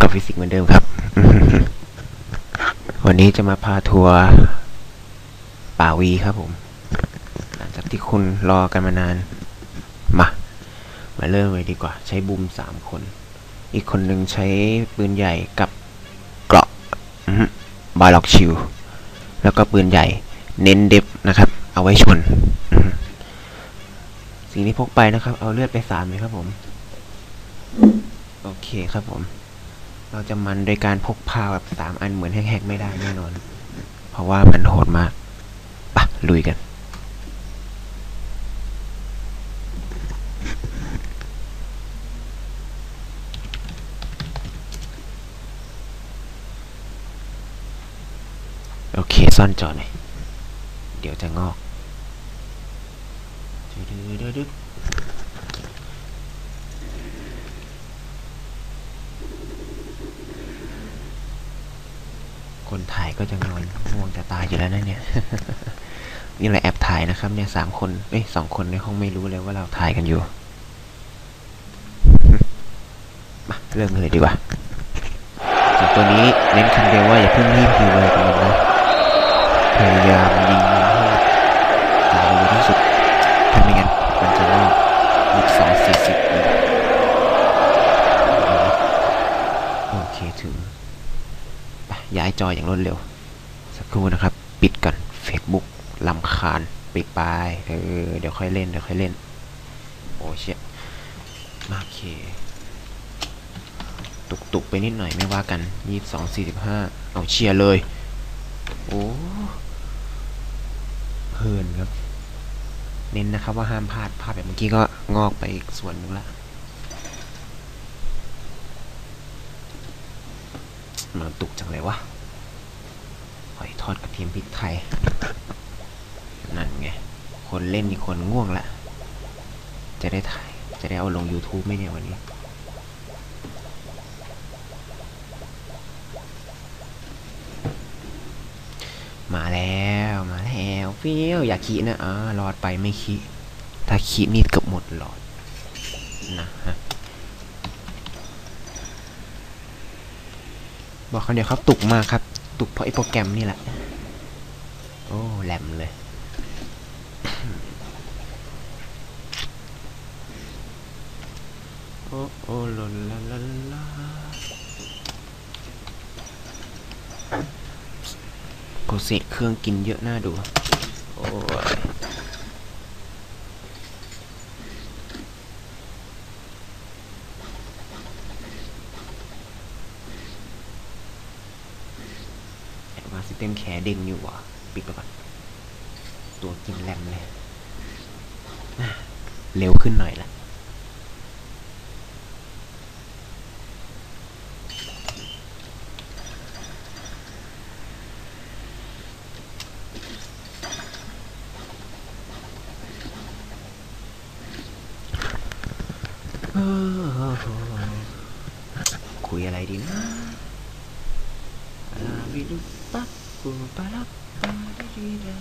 กับฟิสิกส์เหมือนเดิมครับ วันนี้จะมาพาทัวร์ป่าวีครับผม หลังจากที่คุณรอกันมานาน มา มาเริ่มเลยดีกว่า ใช้บูมสามคน อีกคนหนึ่งใช้ปืนใหญ่กับเกราะบาล็อกชิลแล้วก็ปืนใหญ่ เน้นเดฟนะครับ เอาไว้ชน สิ่งที่พกไปนะครับ เอาเลือดไปสามเลยครับผม โอเคครับผม เราจะมันโดยการพกพาแบบสามอันเหมือนแฮกๆไม่ได้แน่นอน เพราะว่ามันโหดมากปะลุยกัน โอเค ซ่อนจอหน่อย เดี๋ยวจะงอกดึ๊ดๆๆ คนถ่าย ก็จะนอนง่วงจะตายอยู่แล้วนะเนี่ยนี่แหละแอบถ่ายนะครับเนี่ยสามคนเอ้ยสองคนในห้องไม่รู้เลยว่าเราถ่ายกันอยู่มาเริ่มเลยดีกว่าตัวนี้เน้นคำเดียวว่าอย่าเพิ่งรีบฮิวเลยกันนะพยายามยิง ย้ายจออย่างรวดเร็ว สักครู่นะครับ ปิดก่อน Facebook ลำคาญปิดไปเออเดี๋ยวค่อยเล่นเดี๋ยวค่อยเล่น โอ้เชี่ยมาเค ตุกตุกๆไปนิดหน่อยไม่ว่ากันยี่สิบองสี่สิบห้าเอาเชียร์เลย โอ้เพลินครับ เน้นนะครับว่าห้ามพลาดพลาดแบบเมื่อกี้ก็งอกไปอีกส่วนนึงละ มันตุกจังเลยวะหอยทอดกระเทียมพริกไทย นั่นไง คนเล่นอีคนง่วงละ จะได้ถ่าย จะได้เอาลง YouTube ไหมเนี่ยวันนี้ มาแล้วมาแล้วฟิวอย่าขี้นะอ่ารอดไปไม่ขี้ถ้าขี้นี่เกือบหมดหลอดนะฮะ บอกคำเดี๋ยวครับตุกมากครับ ตุกเพราะไอ้โปรแกรมนี่แหละ โอ้แหลมเลย โอ้โอ้ลนลาลาลาโปรเซสเครื่องกินเยอะน่าดู โอ้ยแอดวานซิ เต็มแคร์เด้งอยู่ว่ะปิดไปก่อน ตัวกินแรมเลยอะเร็วขึ้นหน่อยละคุยอะไรดีนะลาบิดุปับ ปูปาลับปาดิดิดา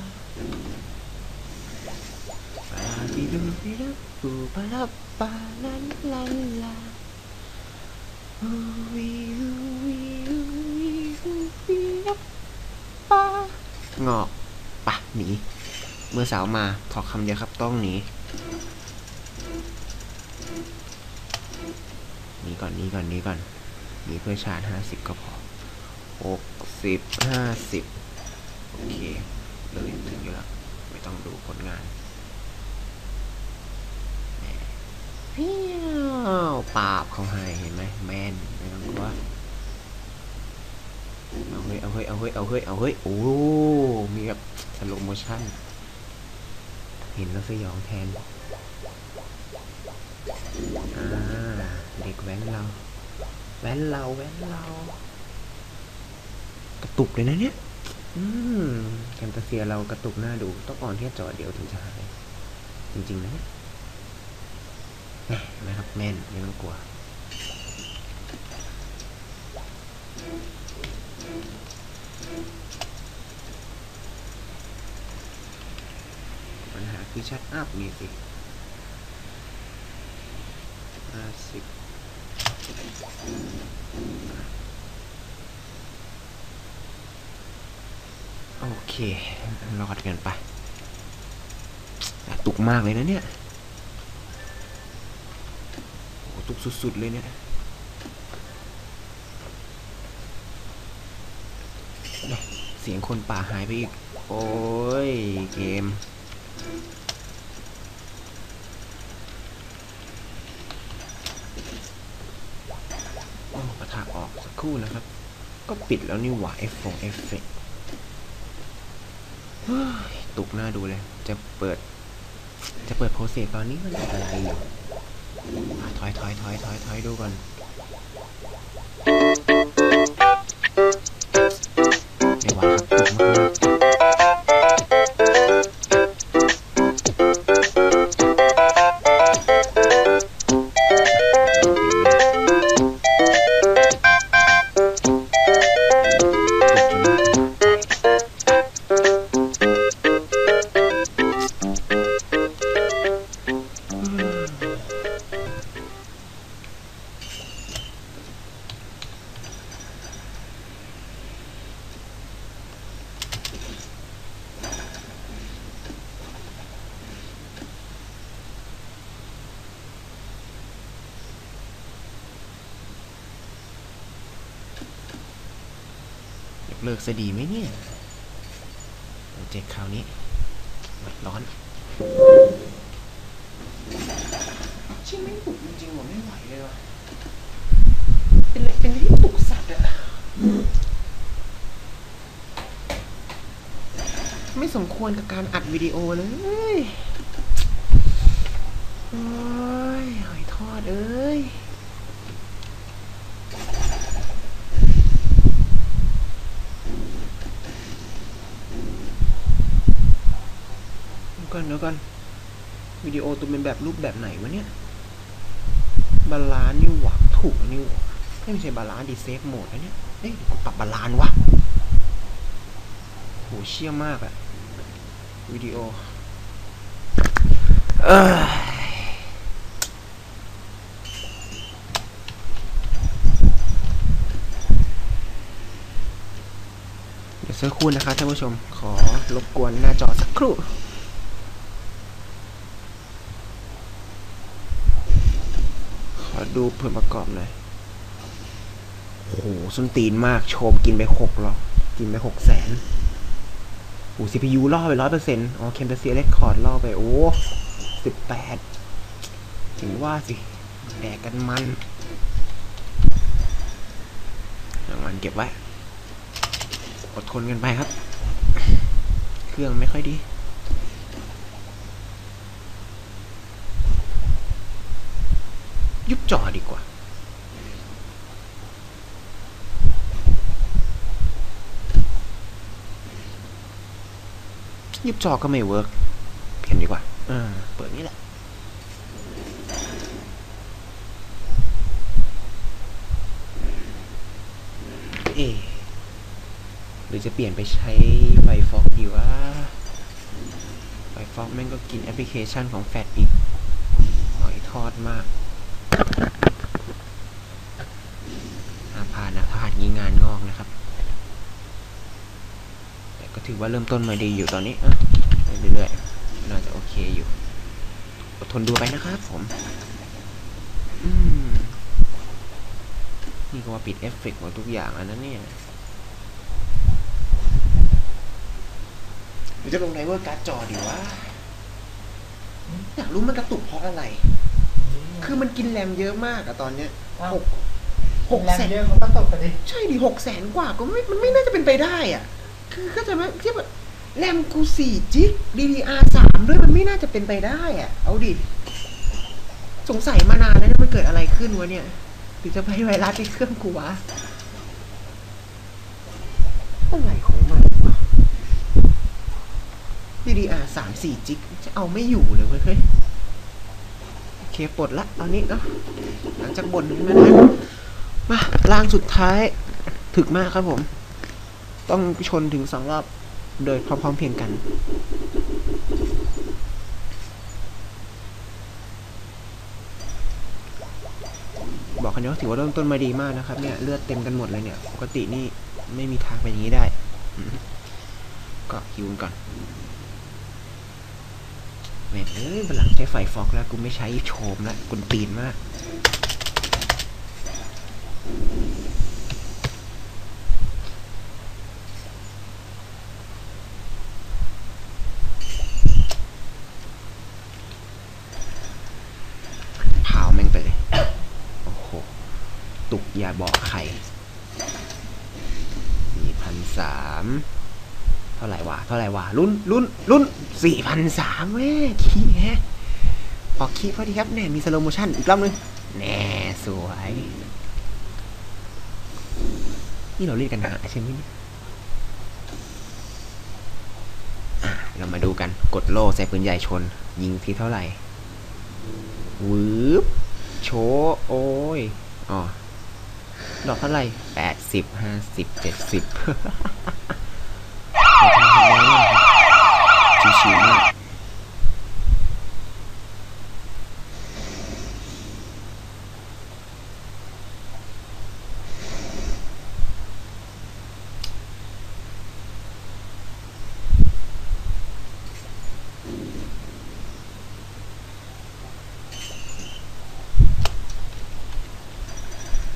ปาบิดุบิดับปูปาลับปาลันลันลาอูวิววิววิววิวปางอกปะหนีเมื่อสาวมาพอคำเดียวครับต้องหนีหนีก่อนหนีก่อนหนีก่อนหนีเพื่อชาร์จห้าสิบก็พอหกสิบห้าสิบ โอเคเลยถึงอยู่แล้ว ไม่ต้องดูผลงานแหม่เพี้วปาบเขาให้เห็นไหมแมนไม่ต้องกลัวเอาเฮ้ยเอาเฮ้ยเอาเฮ้ยเอาเฮ้ยเอาเฮ้ยโอ้มีแบบสโลโมชั่น เห็นแล้วสยองแทนอ่าเด็กแว้นเรา แว้นเรา แว้นเรา กระตุกเลยนะเนี่ย อืมแคมตาเซียเรากระตุกหน้าดู ต้องอ่อนแค่จอเดียวถึงจะหายจริงๆนะเนี่ยแม่เห็นไหมครับแม่นไม่ต้องกลัวปัญหาคือชัดอัพนี่สิห้าสิบ โอ เครอดกันไปตุกมากเลยนะเนี่ยโอ้ตุกสุดๆเลยเนี่ยเสียงคนป่าหายไปอีก โอ้ย เกมโอ้กระทากออกสักครู่นะครับ ก็ปิดแล้วนี่หว่าเอฟฟงเอฟเฟก ตุกหน้าดูเลย จะเปิด จะเปิดโปรเซสตอนนี้มันอะไรอยู่ถอยถอยถอยถอยถอยดูก่อน เจ็คคราวนี้ร้อนชิไม่ตุกจริงๆว่ะไม่ไหวเลยว่ะเป็นอะไรเป็นที่ตุกสัตว์อะไม่สมควรกับการอัดวิดีโอเลยโอ้ยหอยทอดเอ้ย เดี๋ ยวก่อนเดี๋ยวก่อนวิดีโอตัวเป็นแบบรูปแบบไหนวะเนี่ยบาลานซ์นี่หวังถูกนี่หว่าไม่ใช่บาลานซ์ดีเซฟโหมดนะเนี่ยเอ้ยกูปรับบาลานซ์วะโหเชี่ยมากอะวิดีโอเออเดี๋ยวสักครู่นะครับท่านผู้ชม ขอรบกวนหน้าจอสักครู่ ดูผลประกอบหน่อยโอ้โหส้นตีนมาก โชมกินไปหกหรอกินไปหกแสนโอ้ CPU ล่อไปร้อยเปอร์เซ็นต์อ๋อ เคมเปเซียเรคคอร์ดล่อไป โอ้สิบแปดถึงว่าสิ แดกกันมันรางวัลเก็บไว้ อดทนกันไปครับ เครื่องไม่ค่อยดี ยุบจอดีกว่า ยุบจอก็ไม่เวิร์กเปลี่ยนดีกว่าเออเปิดนี่แหละเอะหรือจะเปลี่ยนไปใช้ไฟฟอกดีว่าไฟฟอกแม่งก็กินแอปพลิเคชันของแฟดอีกหอยทอดมาก อาผ่านนะผ่านงี้งานงอกนะครับ แต่ก็ถือว่าเริ่มต้นมาดีอยู่ตอนนี้อะไปเรื่อยๆน่าจะโอเคอยู่อดทนดูไปนะครับผมนี่ก็ว่าปิดเอฟเฟกต์หมดทุกอย่างแล้วนะเนี่ยจะลงไดเวอร์การ์ดจอดีวะอยากรู้มันกระตุกเพราะอะไร คือมันกินแรมเยอะมากอะตอนเนี้ยอ้าว หกหกแรงแสนเยอะมันก็ตกไปดิใช่ดิหกแสนกว่าก็ไม่มันไม่น่าจะเป็นไปได้อะคือเข้าใจไหมเทียบกับแรมกูสี่จิก DDR สามด้วยมันไม่น่าจะเป็นไปได้อะเอาดิ สงสัยมานานแล้วนะมันเกิดอะไรขึ้นวะเนี่ยหรือจะไปไวรัสที่เครื่องกูวะอะไรของมันวะ DDR สามสี่จิกจะเอาไม่อยู่เลยเว้ยเฮ้ยโอเค ปลดละตอนนี้เนาะหลังจากบ่นกันมานานมาล่างสุดท้ายถึกมากครับผม ต้องชนถึงสองรอบโดยพร้อมๆเพียงกันบอกกันเนาะถือว่าเริ่มต้นมาดีมากนะครับเนี่ยเลือดเต็มกันหมดเลยเนี่ย ปกตินี่ไม่มีทางเป็นอย่างนี้ได้ ก็ฮิวนก่อน แม่งเอ้ยบันหลังใช้ไฟฟอกแล้ว กูไม่ใช้โชมแล้วกุนตีนมากเผาแม่งไปเลยโอ้โหตุกยาบอกใครสี่พันสาม เท่าไหร่วะเท่าไหร่วะลุ้นลุ้นลุ้นสี่พันสามเว้ยขี้แฮะออกขี้พอดีครับแน่มีสโลโมชั่นอีกรอบนึงแน่สวย นี่เราเล่นกันหาใช่ไหมเนี่ยเรามาดูกันกดโล่ใส่ปืนใหญ่ชน ยิงทีเท่าไหร่วืบโชโอ้ยอ๋อดอกเท่าไหร่แปดสิบห้าสิบเจ็ดสิบ ชิวมาก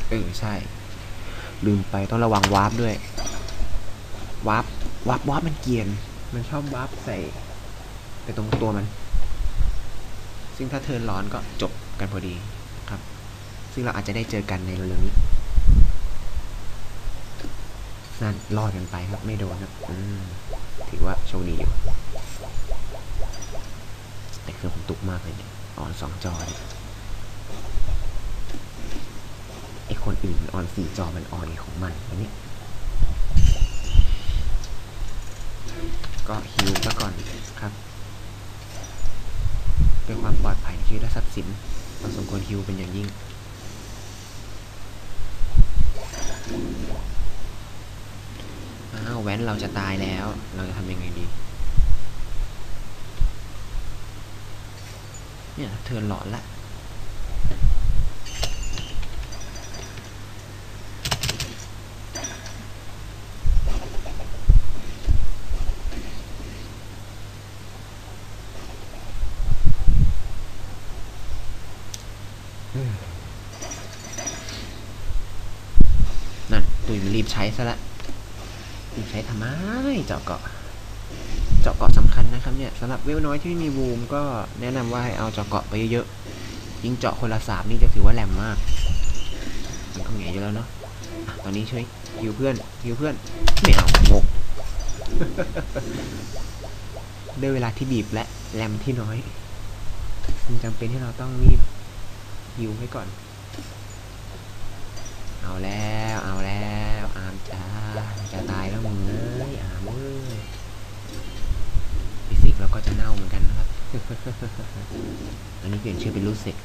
เออใช่ ลืมไปต้องระวังวาร์ปด้วยวาร์ปวาร์ปวาร์ปมันเกียน มันชอบวาร์ปใส่ ไปตรงตัวมัน ซึ่งถ้าเทินร้อนก็จบกันพอดีครับ ซึ่งเราอาจจะได้เจอกันในเร็วๆนี้นั่นรอดกันไปครับ ไม่โดนครับอืมถือว่าโชคดีอยู่ แต่เครื่องผมตุกมากเลยเนี่ยออนสองจอเนี่ยไอคนอื่นมันออนสี่จอมันออนของมันอันนี้ก็ฮิวซะก่อนครับ เพื่อความปลอดภัยในชีวิตและทรัพย์สินเราสมควรฮิวเป็นอย่างยิ่ง อ้าวแว้นเราจะตายแล้ว เราจะทำยังไงดี เนี่ยเธอร์นหลอนละ นั่นตุยมันรี บใช้ซะละรีบใช้ทำไมเจาะเกาะ เจาะเกาะสำคัญนะครับเนี่ยสำหรับเวลน้อยที่ไม่มีบูมก็แนะนำว่าให้เอาเจาะเกาะไปเยอะๆยิงเจาะคนละสามนี่จะถือว่าแหลมมากมันก็แง่อยู่แล้วเนาะอะตอนนี้ช่วยฮิวเพื่อนฮิวเพื่อนไม่เอางกด้วยเวลาที่บีบและแรมที่น้อยมันจำเป็นที่เราต้องรีบฮิวไว้ก่อน เอาแล้ว จ้าจะตายแล้วมึงเอ้ยอามเอ้ยฟิสิกส์เราก็จะเน่าเหมือนกันนะครับ อันนี้เปลี่ยนชื่อเป็นรู้สึก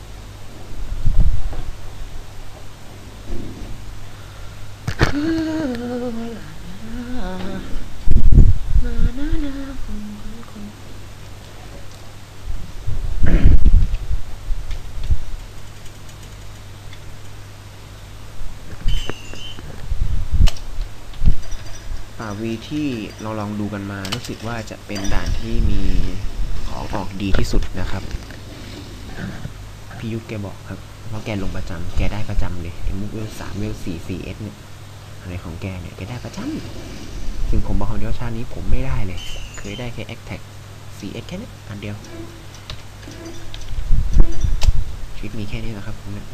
ป่า วีที่เราลองดูกันมารู้สึกว่าจะเป็นด่านที่มีของออกดีที่สุดนะครับพี่ยุทธแกบอกครับเพราะแกลงประจำแกได้ประจำเลยไอ้มุกเวลสามเวลสี่สี่เอสเนี่ยอะไรของแกเนี่ยแกได้ประจำซึ่งผมบอกของเดียวชาตินี้ผมไม่ได้เลย เคยได้แค่แอคแท็กสี่เอสแค่นี้อันเดียวชีวิตมีแค่นี้แหละครับผมเนี่ย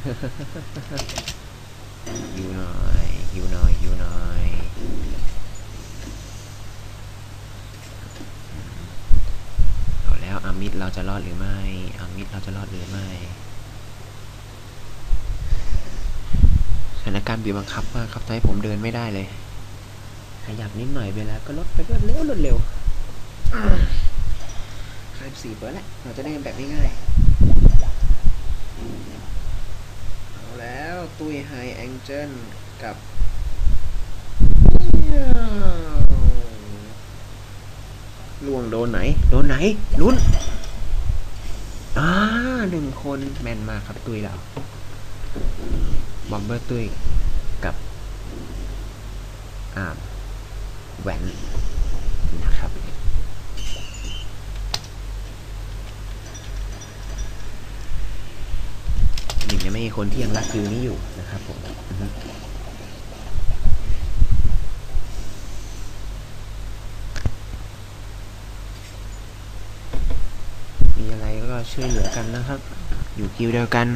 ฮิวหน่อยฮิวหน่อยฮิวหน่อยามิดเราจะรอดหรือไม่อามิดเราจะรอดหรือไม่สถานการณ์บีบบังคับมากครับทำให้ผมเดินไม่ได้เลยขยับนิดหน่อยเวลาก็ลดไปรวดเร็วรวดเร็วคาบสี่เปิดแล้วเราจะได้แบบง่ายๆเอาแล้วตุยไฮแองเจิลกับ ล่วงโดนไหน โดนไหน ลุ้น อ่าหนึ่งคนแมนมากครับตุยเราบอมเบอร์ตุยกับอ่าแหวนนะครับหนึ่งในไม่คนที่ยังรักคิวนี้อยู่นะครับผม ช่วยเหลือกันนะครับ อยู่คิวเดียวกัน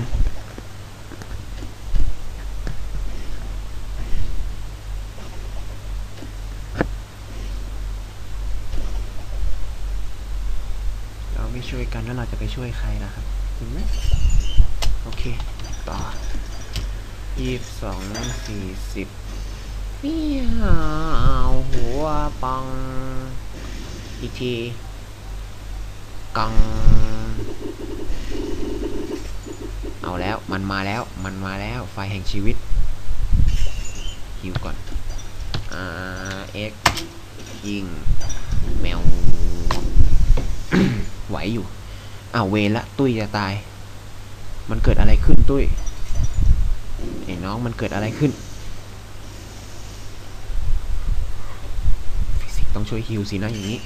เราไม่ช่วยกันแล้วเราจะไปช่วยใครล่ะครับถูกไหมโอเค ต่อยี่สิบสองสี่สิบเปี้ยวหัวปังอีกที กัง เอาแล้วมันมาแล้วมันมาแล้วไฟแห่งชีวิตฮิวก่อนอ่าเอ็กยิงแมวไหวอยู่อ้าวเวละตุ้ยจะตาย มันเกิดอะไรขึ้นตุ้ยไอ้น้องมันเกิดอะไรขึ้น ฟิสิกต้องช่วยฮิวสินะอย่างนี้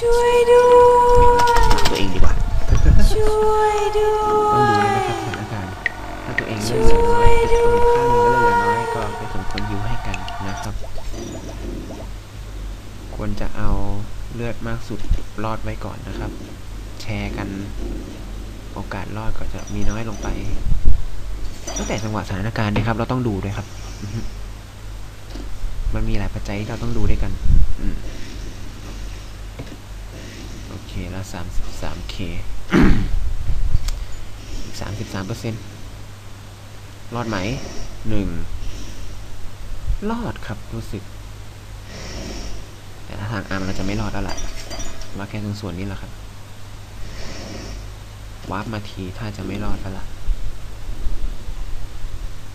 ช่วยด้วยตัวเองดีกว่าช่วยด้วต้องดูยนะครับสถานการณ์ถ้าตัวเองเลือดเหลือน้อยตรงข้างหนึงก็เลือดเหลือน้อยก็ไปสมควรฮิวให้กันนะครับ ควรจะเอาเลือดมากสุดรอดไว้ก่อนนะครับ แชร์กันโอกาสรอดก็จะมีน้อยลงไป ตั้งแต่จังหวะสถานการณ์นะครับ เราต้องดูด้วยครับอือฮึมันมีหลายปัจจัยที่เราต้องดูด้วยกัน อืมโอเคแล้วสามสิบสามเคสามสิบสามเปอร์เซ็นต์รอดไหมหนึ่งรอดครับรู้สึก แต่ถ้าทางอาร์มเราจะไม่รอดแล้วล่ะมาแค่ตรงส่วนนี้แหละครับวาร์ปมาทีถ้าจะไม่รอดแล้วล่ะ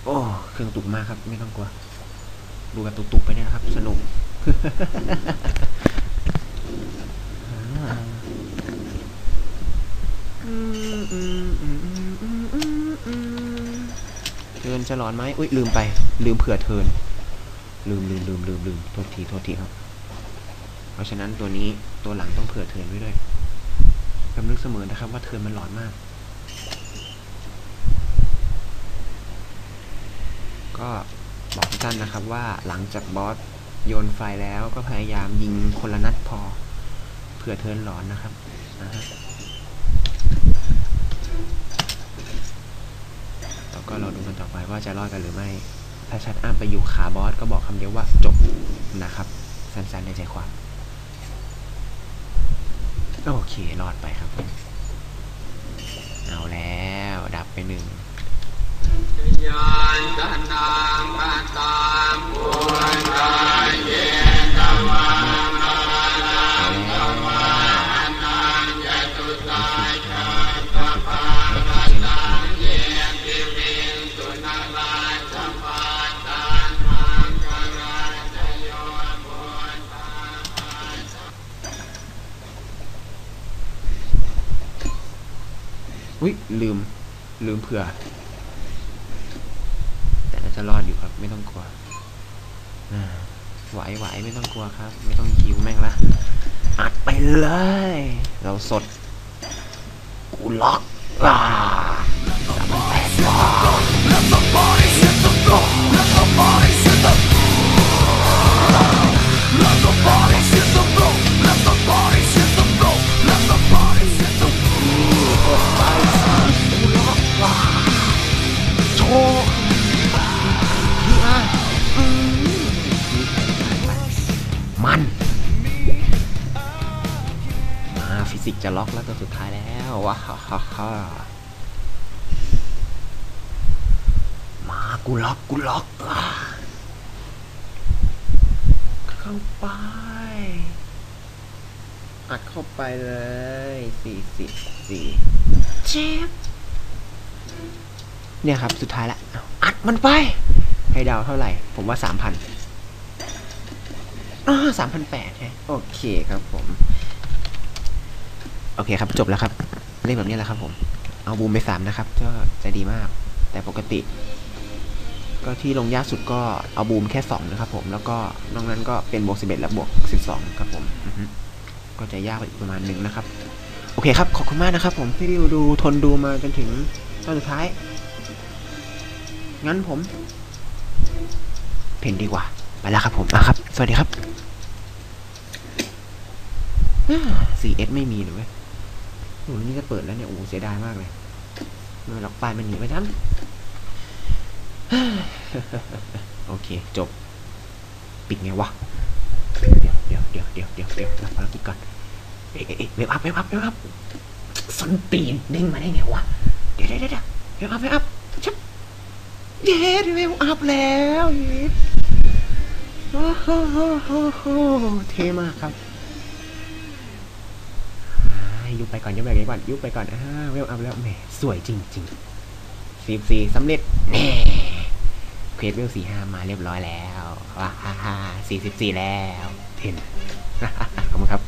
โอ้เครื่องตุกมากครับ ไม่ต้องกลัว ดูแบบตุกๆไปเนี่ยนะครับ สนุก เทิร์น จะหลอนไหมอุ้ยลืมไป ลืมเผื่อเทิน ลืมลืมลืมลืมลืมโทษทีโทษทีครับ เพราะฉะนั้นตัวนี้ตัวหลังต้องเผื่อเทินไว้ด้วยกำนึกเสมอนะครับว่าเทินมันหลอนมาก ก็บอกทุกท่านนะครับว่าหลังจากบอสโยนไฟแล้วก็พยายามยิงคนละนัดพอเผื่อเทินหลอนนะครับนะฮะแล้ว ก็เราดูกันต่อไปว่าจะรอดกันหรือไม่ ถ้าชัดอ้ามไปอยู่ขาบอสก็บอกคำเดียวว่าจบนะครับสั้นๆในใจความโอเครอดไปครับ เอาแล้ว ดับไปหนึ่งยานตันนังตตามปุญญาเย อุ้ยลืม ลืมเผื่อ แต่น่าจะรอดอยู่ครับ ไม่ต้องกลัวไหวไหวไม่ต้องกลัวครับ ไม่ต้องหิวแม่งละอัดไปเลย เราสด กูล็อกอ่า จะล็อกแล้วตัวสุดท้ายแล้วว้าฮ่าฮ่าฮ่ามากูล็อกกูล็อกอะเข้าไปอัดเข้าไปเลยสี่สิบสี่เจ็บเนี่ยครับสุดท้ายละอัดมันไป ให้ดาวเท่าไหร่ ผมว่าสามพันอ่าสามพันแปดใช่โอเคครับผม โอเคครับจบแล้วครับเล่นแบบนี้แหละครับผมเอาบูมไปสามนะครับก็ใจดีมาก แต่ปกติ ก็ที่ลงยากสุดก็เอาบูมแค่สองนะครับผมแล้วก็นอกนั้นก็เป็นบวกสิบเอ็ดและบวกสิบสองครับผมก็จะยากไปอีกประมาณหนึ่งนะครับ โอเคครับขอบคุณมากนะครับ ผมที่ดูดูทนดูมาจนถึงตอนสุดท้าย งั้นผมเพนดีกว่า ไปแล้วครับผมมาครับ สวัสดีครับ 4S ไม่มีเลยเว้ย หนี่จะเปิดแล้วเนี่ยโอ้เสียดายมากเลยไม่เป็นรหรอกปลายมันหนีไปทั้งโอเค จบ ปิดไงวะ เดี๋ยวเดี๋ยวเดี๋ยวเดี๋ยวเดี๋ยวเดี๋ยวรับภารกิจก่อน เอ๊ะเอ๊ะเวฟอัพเวฟอัพเวฟอัพสนตีนเด้งมาได้ไงวะ เดี๋ยวเดี๋ยวเดี๋ยวเวฟอัพเวฟอัพชับเย้เวฟอัพแล้วเย้โอ้โหเท่มากครับ ยุบไปก่อนยุบไปก่อนยุบไปก่อนอ่าเวลอัพแล้วแหมสวยจริงๆสี่สี่สำเร็จแหมเควสเวลสี่ห้ามาเรียบร้อยแล้วว้าฮ่าฮ่าสี่สิบสี่แล้วเทนขอบคุณครับ